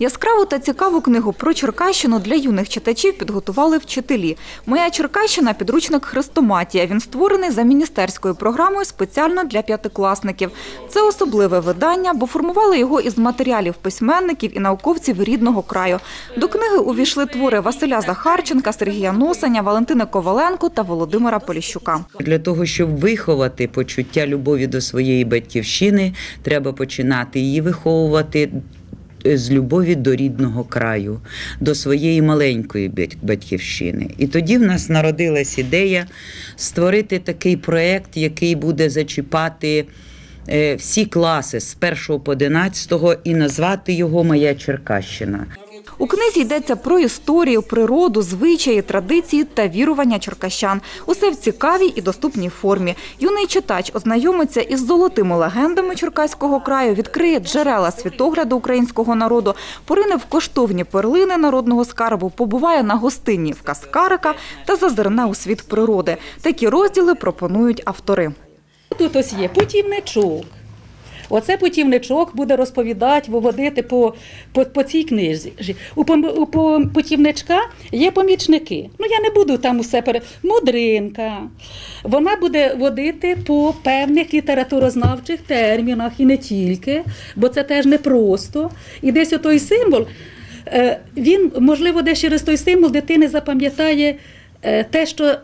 Яскраву та цікаву книгу про Черкащину для юних читачів підготували вчителі. Моя Черкащина підручник Хрестоматія. Він створений за міністерською програмою спеціально для п'ятикласників. Це особливе видання, бо формували його із матеріалів письменників і науковців рідного краю. До книги увійшли твори Василя Захарченка, Сергія Носаня, Валентини Коваленко та Володимира Поліщука. Для того, щоб виховати почуття любові до своєї батьківщини, треба починати її виховувати. З любові до рідного краю, до своєї маленької батьківщини. І тоді в нас народилась ідея створити такий проєкт, який буде зачіпати е, всі класи з 1 по 11 і назвати його Моя Черкащина. У книзі йдеться про історію, природу, звичаї, традиції та вірування черкащан. Усе в цікавій і доступній формі. Юний читач ознайомиться із золотими легендами Черкаського краю, відкриє джерела світогляду українського народу, порине в коштовні перлини народного скарбу, побуває на гостині в Каскарика та зазирне у світ природи. Такі розділи пропонують автори. Тут ось є путівничок. Оце путівничок буде розповідати, виводити по, по, по цій книжці. У, у пом- путівничка є помічники. Ну, я не буду там усе пере... Мудринка. Вона буде водити по певних літературознавчих термінах і не тільки, бо це теж непросто. І десь отой символ, е, він, можливо, десь через той символ дитини запам'ятає е, те, що,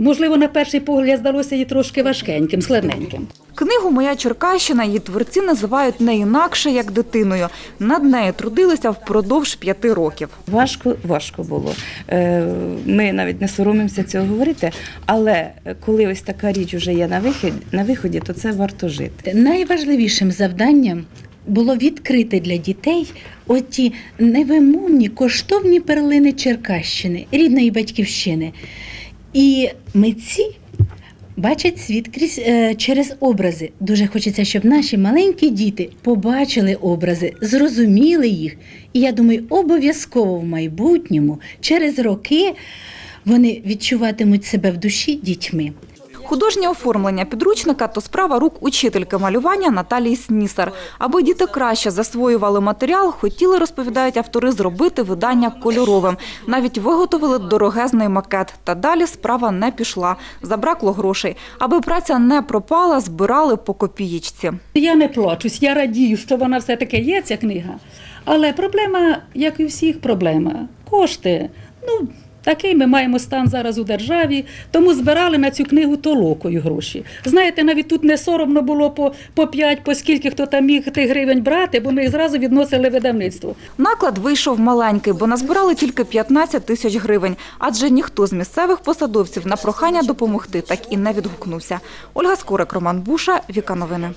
можливо, на перший погляд здалося їй трошки важкеньким, складненьким. Книгу Моя Черкащина її творці називають не інакше як дитиною. Над нею трудилися впродовж п'яти років. Важко, важко було. Е, Ми навіть не соромимося цього говорити, але коли ось така річ вже є на виході, на виході, то це варто жити. Найважливішим завданням було відкрити для дітей оті невимовні коштовні перлини Черкащини, рідної батьківщини. І митці бачать світ крізь е, через образи. Дуже хочеться, щоб наші маленькі діти побачили образи, зрозуміли їх. І я думаю, обов'язково в майбутньому, через роки, вони відчуватимуть себе в душі дітьми. Художнє оформлення підручника то справа рук учительки малювання Наталії Снісар. Аби діти краще засвоювали матеріал, хотіли, розповідають автори, зробити видання кольоровим. Навіть виготовили дорогезний макет. Та далі справа не пішла. Забракло грошей. Аби праця не пропала, збирали по копієчці. Я не плачусь, я радію, що вона все-таки є, ця книга. Але проблема, як і всіх, проблема кошти. Ну, такий ми маємо стан зараз у державі, тому збирали на цю книгу толокою гроші. Знаєте, навіть тут не соромно було по, по 5, по скільки хто там міг тих гривень брати, бо ми їх зразу відносили видавництво. Наклад вийшов маленький, бо назбирали тільки 15 тисяч гривень. Адже ніхто з місцевих посадовців на прохання допомогти так і не відгукнувся. Ольга Скорик, Роман Буша, Віка Новини.